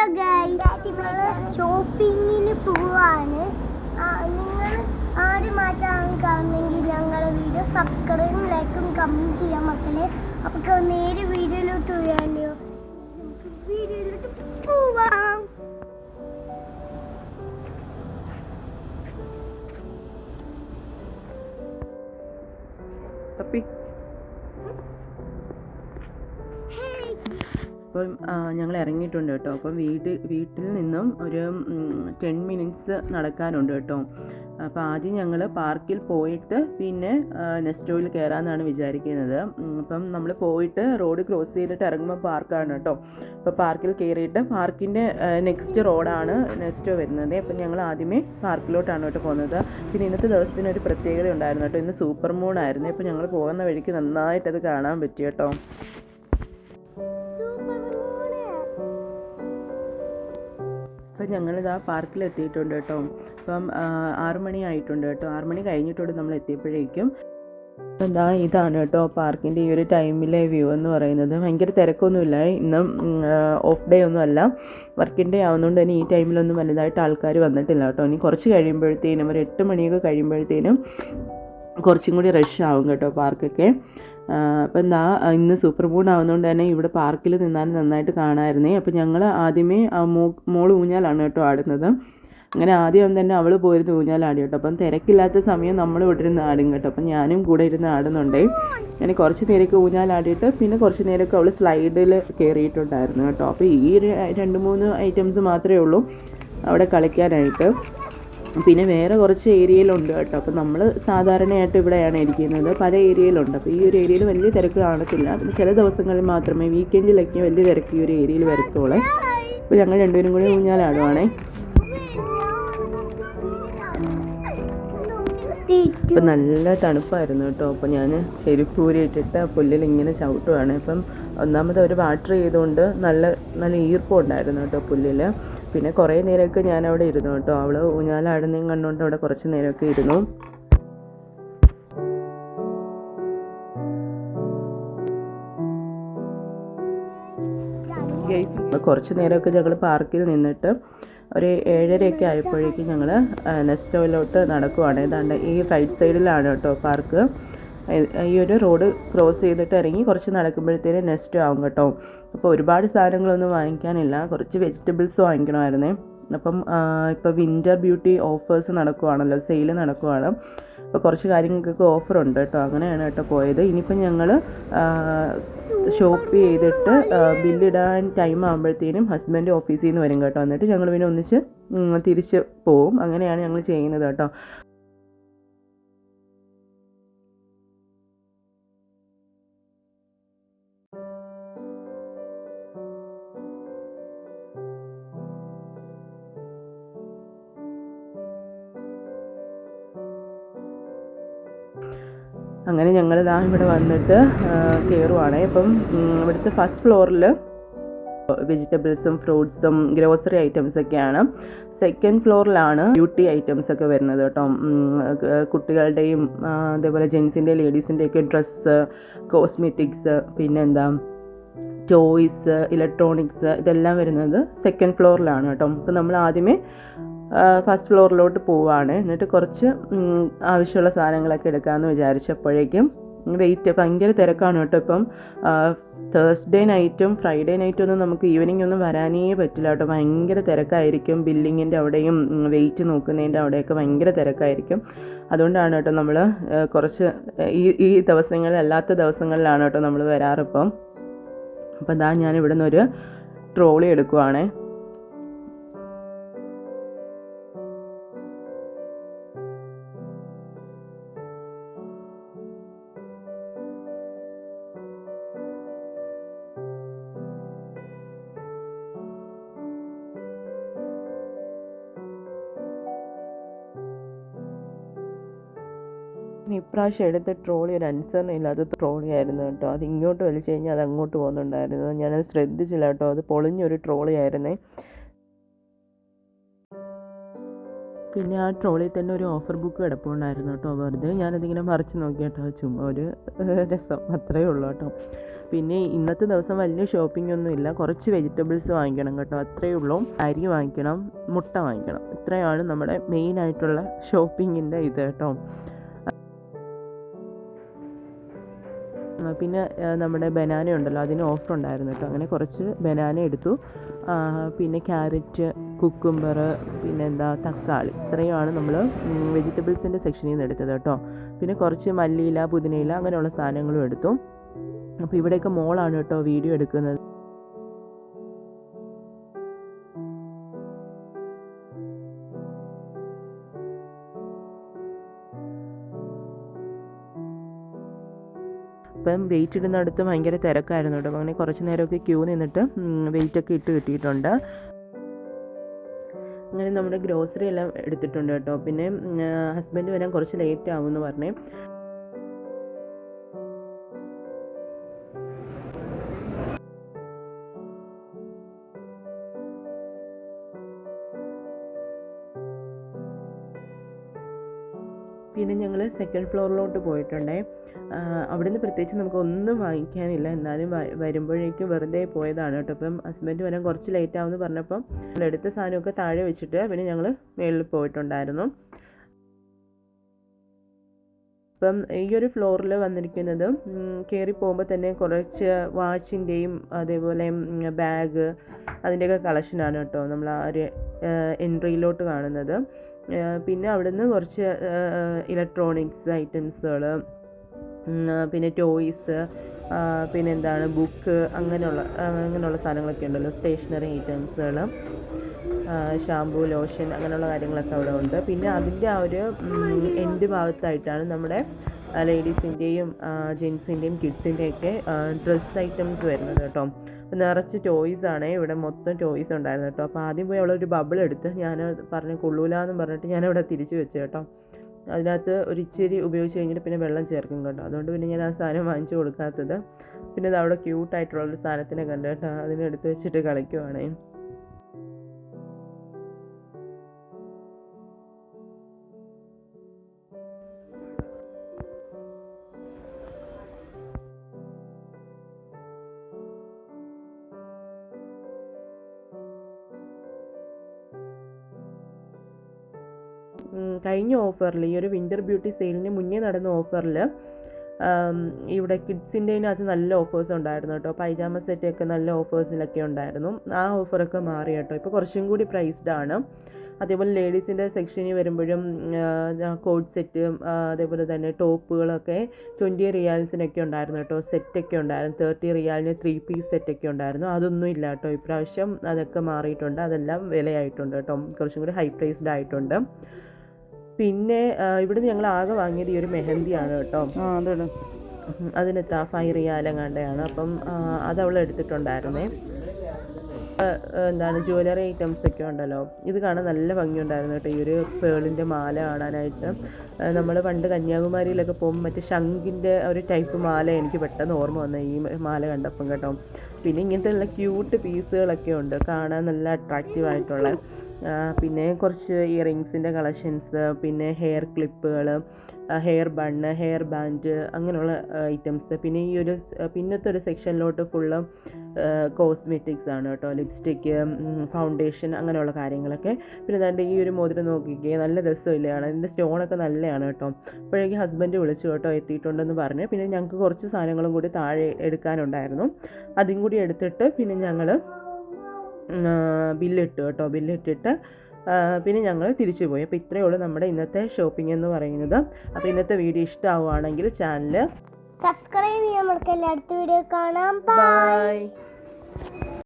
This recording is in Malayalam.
ഹലോ ഗൈസ് ഷോപ്പിങ്ങിന് പോവാണ് നിങ്ങൾ ആര് മാറ്റാൻ കാണുന്നെങ്കിൽ ഞങ്ങളുടെ വീഡിയോ സബ്സ്ക്രൈബും ലൈക്കും കമന്റ് ചെയ്യാം മക്കളെ. അപ്പോൾ നേരെ വീഡിയോയിലോട്ട് പോയാലോ വീഡിയോയിലോട്ട് പോവാം. തപ്പി. അപ്പം ഞങ്ങൾ ഇറങ്ങിയിട്ടുണ്ട് കേട്ടോ. അപ്പം വീട്ടിൽ വീട്ടിൽ നിന്നും ഒരു ടെൻ മിനിറ്റ്സ് നടക്കാനുണ്ട് കേട്ടോ. അപ്പോൾ ആദ്യം ഞങ്ങൾ പാർക്കിൽ പോയിട്ട് പിന്നെ നെസ്റ്റോയിൽ കയറാമെന്നാണ് വിചാരിക്കുന്നത്. അപ്പം നമ്മൾ പോയിട്ട് റോഡ് ക്രോസ് ചെയ്തിട്ട് ഇറങ്ങുമ്പോൾ പാർക്കാണ് കേട്ടോ. അപ്പോൾ പാർക്കിൽ കയറിയിട്ട് പാർക്കിന്റെ നെക്സ്റ്റ് റോഡാണ് നെസ്റ്റോ വരുന്നത്. അപ്പം ഞങ്ങൾ ആദ്യമേ പാർക്കിലോട്ടാണ് കേട്ടോ പോകുന്നത്. പിന്നെ ഇന്നത്തെ ദിവസത്തിന് ഒരു പ്രത്യേകത ഉണ്ടായിരുന്നു കേട്ടോ. ഇന്ന് സൂപ്പർ മൂൺ ആയിരുന്നു. അപ്പോൾ ഞങ്ങൾ പോകുന്ന വഴിക്ക് നന്നായിട്ടത് കാണാൻ പറ്റി കേട്ടോ. അപ്പം ഞങ്ങളിതാ പാർക്കിൽ എത്തിയിട്ടുണ്ട് കേട്ടോ. അപ്പം ആറുമണി ആറ് മണി ആയിട്ടുണ്ട് കേട്ടോ. ആറ് മണി കഴിഞ്ഞിട്ടുണ്ട് നമ്മൾ എത്തിയപ്പോഴേക്കും അപ്പം ഇതാണ് കേട്ടോ പാർക്കിന്റെ ഈ ഒരു ടൈമിലെ വ്യൂ എന്ന് പറയുന്നത്. ഭയങ്കര തിരക്കൊന്നുമില്ല. ഇന്നും ഓഫ് ഡേ ഒന്നും അല്ല. വർക്കിംഗ് ഡേ ആവുന്നതുകൊണ്ട് തന്നെ ഈ ടൈമിലൊന്നും വലുതായിട്ട് ആൾക്കാർ വന്നിട്ടില്ല കേട്ടോ. ഇനി കുറച്ച് കഴിയുമ്പോഴത്തേനും ഒരു എട്ട് മണിയൊക്കെ കഴിയുമ്പോഴത്തേനും കുറച്ചും കൂടി റഷ് ആവും കേട്ടോ പാർക്കൊക്കെ. അപ്പം എന്താ ഇന്ന് സൂപ്പർ മൂൺ ആവുന്നതുകൊണ്ട് തന്നെ ഇവിടെ പാർക്കിൽ നിന്നാൽ നന്നായിട്ട് കാണാമായിരുന്നേ. അപ്പം ഞങ്ങൾ ആദ്യമേ മോൾ ഊഞ്ഞാലാണ് കേട്ടോ ആടുന്നത്. അങ്ങനെ ആദ്യം തന്നെ അവൾ പോയിരുന്ന് ഊഞ്ഞാലാടി കേട്ടോ. അപ്പം തിരക്കില്ലാത്ത സമയം നമ്മൾ ഇവിടെ ഇരുന്ന് ആടും കേട്ടോ. അപ്പം ഞാനും കൂടെ ഇരുന്ന് ആടുന്നുണ്ടേ. അങ്ങനെ കുറച്ച് നേരമൊക്കെ ഊഞ്ഞാലാടിയിട്ട് പിന്നെ കുറച്ച് നേരമൊക്കെ അവൾ സ്ലൈഡിൽ കയറിയിട്ടുണ്ടായിരുന്നു കേട്ടോ. അപ്പോൾ ഈ രണ്ട് മൂന്ന് ഐറ്റംസ് മാത്രമേ ഉള്ളൂ അവിടെ കളിക്കാനായിട്ട്. പിന്നെ വേറെ കുറച്ച് ഏരിയയിലുണ്ട് കേട്ടോ. അപ്പോൾ നമ്മൾ സാധാരണയായിട്ട് ഇവിടെയാണ് ഇരിക്കുന്നത്. പല ഏരിയയിലുണ്ട്. അപ്പോൾ ഈ ഒരു ഏരിയയിൽ വലിയ തിരക്ക് കാണത്തില്ല. പിന്നെ ചില ദിവസങ്ങളിൽ മാത്രമേ വീക്കെൻഡിലൊക്കെ വലിയ തിരക്ക് ഈ ഒരു ഏരിയയിൽ വരത്തുള്ളൂ. അപ്പോൾ ഞങ്ങൾ രണ്ടുപേരും കൂടി ഊഞ്ഞാലാടുവാണേ. ഇപ്പം നല്ല തണുപ്പായിരുന്നു കേട്ടോ. അപ്പോൾ ഞാൻ ചെരുപ്പ് ഊരിയിട്ടിട്ട് ആ പുല്ലിൽ ഇങ്ങനെ ചവിട്ടുവാണ്. അപ്പം ഒന്നാമത് അവർ വാട്ടർ ചെയ്തുകൊണ്ട് നല്ല നല്ല ഈർപ്പം ഉണ്ടായിരുന്നു കേട്ടോ പുല്ലിൽ പിന്നെ കുറേ നേരമൊക്കെ ഞാൻ അവിടെ ഇരുന്നു കേട്ടോ. അവൾ ഊഞ്ഞാലാടുന്നതും കണ്ടുകൊണ്ട് അവിടെ കുറച്ച് നേരമൊക്കെ ഇരുന്നു. കുറച്ച് നേരമൊക്കെ ഞങ്ങൾ പാർക്കിൽ നിന്നിട്ട് ഒരു ഏഴരയൊക്കെ ആയപ്പോഴേക്കും ഞങ്ങൾ നെസ്റ്റോയിലോട്ട് നടക്കുവാണ്. ഏതാണ്ട് ഈ റൈറ്റ് സൈഡിലാണ് കേട്ടോ പാർക്ക്. ഈ ഒരു റോഡ് ക്രോസ് ചെയ്തിട്ട് ഇറങ്ങി കുറച്ച് നടക്കുമ്പോഴത്തേനും നെസ്റ്റ് ആവും കേട്ടോ. അപ്പോൾ ഒരുപാട് സാധനങ്ങളൊന്നും വാങ്ങിക്കാനില്ല. കുറച്ച് വെജിറ്റബിൾസ് വാങ്ങിക്കണമായിരുന്നേ. അപ്പം ഇപ്പോൾ വിന്റർ ബ്യൂട്ടി ഓഫേഴ്സ് നടക്കുവാണല്ലോ സെയിൽ നടക്കുവാണ്. അപ്പോൾ കുറച്ച് കാര്യങ്ങൾക്കൊക്കെ ഓഫർ ഉണ്ട് കേട്ടോ. അങ്ങനെയാണ് കേട്ടോ പോയത്. ഇനിയിപ്പം ഞങ്ങൾ ഷോപ്പ് ചെയ്തിട്ട് ബില്ലിടാൻ ടൈം ആകുമ്പോഴത്തേനും ഹസ്ബൻഡ് ഓഫീസിൽ നിന്ന് വരും കേട്ടോ. എന്നിട്ട് ഞങ്ങൾ പിന്നെ ഒന്നിച്ച് തിരിച്ച് പോവും. അങ്ങനെയാണ് ഞങ്ങൾ ചെയ്യുന്നത് കേട്ടോ. അങ്ങനെ ഞങ്ങൾ ഇതാ ഇവിടെ വന്നിട്ട് കയറുവാണ് ഇപ്പം ഇവിടുത്തെ ഫസ്റ്റ് ഫ്ലോറിൽ വെജിറ്റബിൾസും ഫ്രൂട്ട്സും ഗ്രോസറി ഐറ്റംസ് ഒക്കെയാണ്. സെക്കൻഡ് ഫ്ലോറിലാണ് ബ്യൂട്ടി ഐറ്റംസ് ഒക്കെ വരുന്നത് കേട്ടോ. കുട്ടികളുടെയും അതേപോലെ ജെൻസിന്റെ ലേഡീസിന്റെ ഒക്കെ ഡ്രസ്സ് കോസ്മെറ്റിക്സ് പിന്നെന്താ ടോയ്സ് ഇലക്ട്രോണിക്സ് ഇതെല്ലാം വരുന്നത് സെക്കൻഡ് ഫ്ലോറിലാണ് കേട്ടോ. അപ്പോൾ നമ്മൾ ആദ്യമേ ഫസ്റ്റ് ഫ്ലോറിലോട്ട് പോവാണ്. എന്നിട്ട് കുറച്ച് ആവശ്യമുള്ള സാധനങ്ങളൊക്കെ എടുക്കാമെന്ന് വിചാരിച്ചപ്പോഴേക്കും വെയിറ്റ് ഭയങ്കര തിരക്കാണ് കേട്ടോ ഇപ്പം. തേഴ്സ്ഡേ നൈറ്റും ഫ്രൈഡേ നൈറ്റും ഒന്നും നമുക്ക് ഈവനിങ് ഒന്നും വരാനേ പറ്റില്ല കേട്ടോ. ഭയങ്കര തിരക്കായിരിക്കും. ബില്ലിങ്ങിന്റെ അവിടെയും വെയിറ്റ് നോക്കുന്നതിന്റെ അവിടെയൊക്കെ ഭയങ്കര തിരക്കായിരിക്കും. അതുകൊണ്ടാണ് കേട്ടോ നമ്മൾ കുറച്ച് ഈ ഈ ദിവസങ്ങളിൽ അല്ലാത്ത ദിവസങ്ങളിലാണ് കേട്ടോ നമ്മൾ വരാറിപ്പം അപ്പോൾ ഇതാ ഞാൻ ഇവിടെ നിന്നൊരു ട്രോളി എടുക്കുവാണേ. ഇനി ഇപ്രാവശ്യം എടുത്ത ട്രോളി ഒരു അനുസരണ ഇല്ലാത്ത ട്രോളി ആയിരുന്നു കേട്ടോ. അത് ഇങ്ങോട്ട് വലിച്ചു കഴിഞ്ഞാൽ അത് അങ്ങോട്ട് പോകുന്നുണ്ടായിരുന്നു. ഞാനത് ശ്രദ്ധിച്ചില്ല കേട്ടോ. അത് പൊളിഞ്ഞൊരു ട്രോളി ആയിരുന്നേ. പിന്നെ ആ ട്രോളിൽ തന്നെ ഒരു ഓഫർ ബുക്ക് കിടപ്പുണ്ടായിരുന്നു കേട്ടോ. വെറുതെ ഞാനതിങ്ങനെ മറിച്ച് നോക്കി കേട്ടോ. ചുമ്മാ ഒരു രസം. അത്രയേ ഉള്ളൂ കേട്ടോ. പിന്നെ ഇന്നത്തെ ദിവസം വലിയ ഷോപ്പിംഗ് ഒന്നും ഇല്ല. കുറച്ച് വെജിറ്റബിൾസ് വാങ്ങിക്കണം കേട്ടോ. അത്രയേ ഉള്ളൂ. അരി വാങ്ങിക്കണം മുട്ട വാങ്ങിക്കണം. ഇത്രയാണ് നമ്മുടെ മെയിൻ ആയിട്ടുള്ള ഷോപ്പിങ്ങിന്റെ ഇത് കേട്ടോ. പിന്നെ നമ്മുടെ ബനാന ഉണ്ടല്ലോ അതിന് ഓഫർ ഉണ്ടായിരുന്നു കേട്ടോ. അങ്ങനെ കുറച്ച് ബനാന എടുത്തു. പിന്നെ ക്യാരറ്റ് കുക്കുംബർ പിന്നെ എന്താ തക്കാളി. ഇത്രയുമാണ് നമ്മൾ വെജിറ്റബിൾസിന്റെ സെക്ഷനിൽ നിന്ന് എടുത്തത് കേട്ടോ. പിന്നെ കുറച്ച് മല്ലിയില പുതിനയില അങ്ങനെയുള്ള സാധനങ്ങളും എടുത്തു. അപ്പോൾ ഇവിടെയൊക്കെ മോളാണ് കേട്ടോ വീഡിയോ എടുക്കുന്നത്. ഇപ്പം വെയിറ്റ് ഇടുന്നിടത്ത് ഭയങ്കര തിരക്കായിരുന്നു കേട്ടോ. അങ്ങനെ കുറച്ച് നേരമൊക്കെ ക്യൂ നിന്നിട്ട് വെയിറ്റൊക്കെ ഇട്ട് കിട്ടിയിട്ടുണ്ട്. അങ്ങനെ നമ്മുടെ ഗ്രോസറി എല്ലാം എടുത്തിട്ടുണ്ട് കേട്ടോ. പിന്നെ ഹസ്ബൻഡ് വരാൻ കുറച്ച് ലേറ്റ് ആവുമെന്ന് പറഞ്ഞേ. പിന്നെ ഞങ്ങൾ സെക്കൻഡ് ഫ്ലോറിലോട്ട് പോയിട്ടുണ്ടേ. അവിടുന്ന് പ്രത്യേകിച്ച് നമുക്ക് ഒന്നും വാങ്ങിക്കാനില്ല. എന്നാലും വരുമ്പോഴേക്കും വെറുതെ പോയതാണ് കേട്ടോ. അപ്പം ഹസ്ബൻഡ് വരാൻ കുറച്ച് ലേറ്റ് ആവുമെന്ന് പറഞ്ഞപ്പം എടുത്ത സാധനമൊക്കെ താഴെ വെച്ചിട്ട് പിന്നെ ഞങ്ങൾ മേളിൽ പോയിട്ടുണ്ടായിരുന്നു. അപ്പം ഈ ഒരു ഫ്ലോറിൽ വന്നിരിക്കുന്നത് കയറി പോകുമ്പോൾ തന്നെ കുറച്ച് വാച്ചിന്റെയും അതേപോലെ ബാഗ് അതിന്റെയൊക്കെ കളക്ഷനാണ് കേട്ടോ നമ്മൾ ആ ഒരു എൻട്രിയിലോട്ട് കാണുന്നത്. പിന്നെ അവിടുന്ന് കുറച്ച് ഇലക്ട്രോണിക്സ് ഐറ്റംസുകൾ പിന്നെ ടോയ്സ് പിന്നെ എന്താണ് ബുക്ക് അങ്ങനെയുള്ള അങ്ങനെയുള്ള സാധനങ്ങളൊക്കെ ഉണ്ടല്ലോ സ്റ്റേഷനറി ഐറ്റംസുകൾ ഷാമ്പു ലോഷൻ അങ്ങനെയുള്ള കാര്യങ്ങളൊക്കെ അവിടെ ഉണ്ട്. പിന്നെ അതിന്റെ ആ ഒരു എൻഡ് ഭാഗത്തായിട്ടാണ് നമ്മുടെ ലേഡീസിന്റെയും ജെൻസിന്റെയും കിഡ്സിന്റെയൊക്കെ ഡ്രസ്സ് ഐറ്റംസ് വരുന്നത് കേട്ടോ. നിറച്ച് ടോയ്സ് ആണ്. ഇവിടെ മൊത്തം ടോയ്സ് ഉണ്ടായിരുന്നു കേട്ടോ. അപ്പോൾ ആദ്യം പോയി അവളൊരു ബബിൾ എടുത്ത് ഞാൻ പറഞ്ഞു കൊള്ളൂല എന്ന് പറഞ്ഞിട്ട് ഞാൻ അവിടെ തിരിച്ചു വെച്ചു കേട്ടോ. അതിനകത്ത് ഒരു ഇച്ചിരി ഉപയോഗിച്ച് കഴിഞ്ഞിട്ട് പിന്നെ വെള്ളം ചേർക്കും കേട്ടോ. അതുകൊണ്ട് പിന്നെ ഞാൻ ആ സാധനം വാങ്ങിച്ചു കൊടുക്കാത്തത്. പിന്നെ ഇത് അവിടെ ക്യൂട്ടായിട്ടുള്ളൊരു സാധനത്തിനെ കണ്ടു കേട്ടോ. അതിനെടുത്ത് വെച്ചിട്ട് കളിക്കുവാണേ. കഴിഞ്ഞ ഓഫറിൽ ഈ ഒരു വിന്റർ ബ്യൂട്ടി സെയിലിന് മുന്നേ നടന്ന ഓഫറിൽ ഇവിടെ കിഡ്സിന്റെതിനകത്ത് നല്ല ഓഫേഴ്സ് ഉണ്ടായിരുന്നു കേട്ടോ. പൈജാമ സെറ്റൊക്കെ നല്ല ഓഫേഴ്സിലൊക്കെ ഉണ്ടായിരുന്നു. ആ ഓഫറൊക്കെ മാറി കേട്ടോ. ഇപ്പോൾ കുറച്ചും കൂടി പ്രൈസ്ഡ് ആണ്. അതേപോലെ ലേഡീസിന്റെ സെക്ഷനിൽ വരുമ്പോഴും കോഡ് സെറ്റ് അതേപോലെ തന്നെ ടോപ്പുകളൊക്കെ ട്വന്റി റിയാൽസിനൊക്കെ ഉണ്ടായിരുന്നു കേട്ടോ. സെറ്റൊക്കെ ഉണ്ടായിരുന്നു. തേർട്ടി റിയാലിന് ത്രീ പീസ് സെറ്റൊക്കെ ഉണ്ടായിരുന്നു. അതൊന്നും ഇല്ല കേട്ടോ. ഇപ്രാവശ്യം അതൊക്കെ മാറിയിട്ടുണ്ട്. അതെല്ലാം വിലയായിട്ടുണ്ട് കേട്ടോ. കുറച്ചും കൂടി ഹൈ പ്രൈസ്ഡ് ആയിട്ടുണ്ട്. പിന്നെ ഇവിടുന്ന് ഞങ്ങൾ ആകെ വാങ്ങിയത് ഈ ഒരു മെഹന്തിയാണ് കേട്ടോ. അതിനെത്ര ഫൈവ് റിയാലെങ്ങാണ്ടെയാണ് അപ്പം അത് അവൾ എടുത്തിട്ടുണ്ടായിരുന്നേ. എന്താണ് ജ്വല്ലറി ഐറ്റംസ് ഒക്കെ ഉണ്ടല്ലോ. ഇത് കാണാൻ നല്ല ഭംഗിയുണ്ടായിരുന്നു കേട്ടോ. ഈ ഒരു പേളിന്റെ മാല കാണാനായിട്ട്. നമ്മൾ പണ്ട് കന്യാകുമാരിയിലൊക്കെ പോകുമ്പോൾ മറ്റേ ശംഖിന്റെ ഒരു ടൈപ്പ് മാല എനിക്ക് പെട്ടെന്ന് ഓർമ്മ വന്ന ഈ മാല കണ്ടപ്പം കേട്ടോ. പിന്നെ ഇങ്ങനത്തെ നല്ല ക്യൂട്ട് പീസുകളൊക്കെ ഉണ്ട്. കാണാൻ നല്ല അട്രാക്റ്റീവ് ആയിട്ടുള്ള. പിന്നെ കുറച്ച് ഇയറിങ്സിന്റെ കളക്ഷൻസ് പിന്നെ ഹെയർ ക്ലിപ്പുകൾ ഹെയർ ബണ്ണ് ഹെയർ ബാൻഡ് അങ്ങനെയുള്ള ഐറ്റംസ്. പിന്നെ ഈ ഒരു പിന്നത്തെ ഒരു സെക്ഷനിലോട്ട് ഫുള്ള് കോസ്മെറ്റിക്സ് ആണ് കേട്ടോ. ലിപ്സ്റ്റിക്ക് ഫൗണ്ടേഷൻ അങ്ങനെയുള്ള കാര്യങ്ങളൊക്കെ. പിന്നെ ഇതാണ്ട് ഈ ഒരു മോതിരം നോക്കിക്കേ നല്ല രസമില്ലാണ് അതിന്റെ സ്റ്റോണൊക്കെ നല്ലതാണ് കേട്ടോ. അപ്പോഴേക്കും ഹസ്ബൻഡ് വിളിച്ചു കേട്ടോ എത്തിയിട്ടുണ്ടെന്ന് പറഞ്ഞ്. പിന്നെ ഞങ്ങൾക്ക് കുറച്ച് സാധനങ്ങളും കൂടി താഴെ എടുക്കാനുണ്ടായിരുന്നു. അതും കൂടി എടുത്തിട്ട് പിന്നെ ഞങ്ങൾ ബില്ലിട്ടു കേട്ടോ ബില്ലിട്ടിട്ട്. പിന്നെ ഞങ്ങൾ തിരിച്ചു പോയി. അപ്പോൾ ഇത്രയേ ഉള്ളൂ നമ്മുടെ ഇന്നത്തെ ഷോപ്പിംഗ് എന്ന് പറയുന്നത്. അപ്പോൾ ഇന്നത്തെ വീഡിയോ ഇഷ്ടമാവുകയാണെങ്കിൽ ചാനൽ സബ്സ്ക്രൈബ് ചെയ്യാൻ മറക്കല്ല. അടുത്ത വീഡിയോ കാണാം. Bye bye